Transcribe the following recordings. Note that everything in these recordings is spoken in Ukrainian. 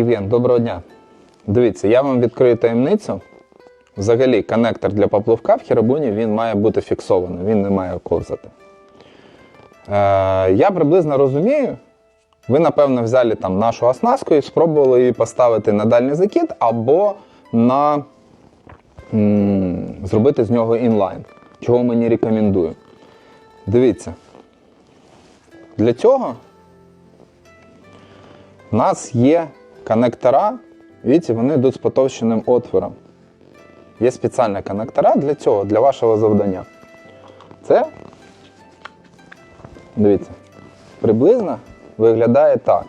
Євген, доброго дня. Дивіться, я вам відкрию таємницю. Взагалі, коннектор для поплавка в хірабуні він має бути фіксований, він не має ковзати. Е, я приблизно розумію, ви, напевно, взяли там нашу оснастку і спробували її поставити на дальній закид або на м, зробити з нього інлайн, чого мені рекомендую. Дивіться. Для цього у нас є коннектора, бачите, вони йдуть з потовщеним отвором. Є спеціальні коннектора для цього, для вашого завдання. Це, дивіться, приблизно виглядає так.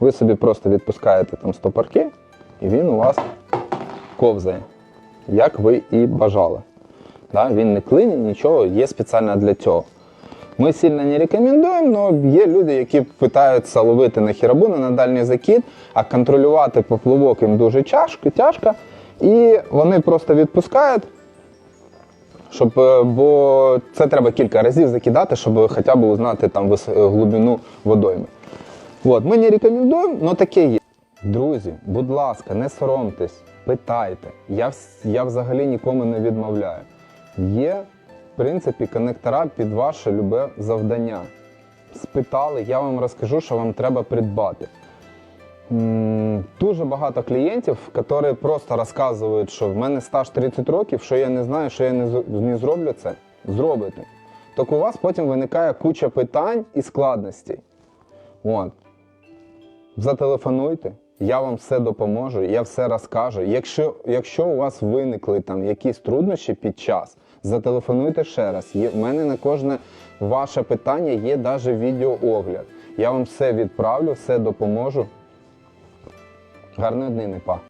Ви собі просто відпускаєте там стопорки, і він у вас ковзає, як ви і бажали. Да? Він не клині, нічого, є спеціально для цього. Ми сильно не рекомендуємо, але є люди, які питаються ловити на хірабуни на дальній закид, а контролювати поплавок їм дуже тяжко, тяжко. І вони просто відпускають, щоб, е, бо це треба кілька разів закидати, щоб хоча б узнати там вис- глибину водойми. От, ми не рекомендуємо, але таке є. Друзі, будь ласка, не соромтесь, питайте. Я, я взагалі нікому не відмовляю. Є, принципі, коннектора під ваше любе завдання. Спитали, я вам розкажу, що вам треба придбати. Дуже багато клієнтів, які просто розказують, що в мене стаж 30 років, що я не знаю, що я не, зроблю це, зробите. Так у вас потім виникає куча питань і складностей. От. Зателефонуйте, я вам все допоможу, я все розкажу. Якщо, якщо у вас виникли там якісь труднощі під час, зателефонуйте ще раз. Є, в мене на кожне ваше питання є навіть відеоогляд. Я вам все відправлю, все допоможу. Гарної днини, па.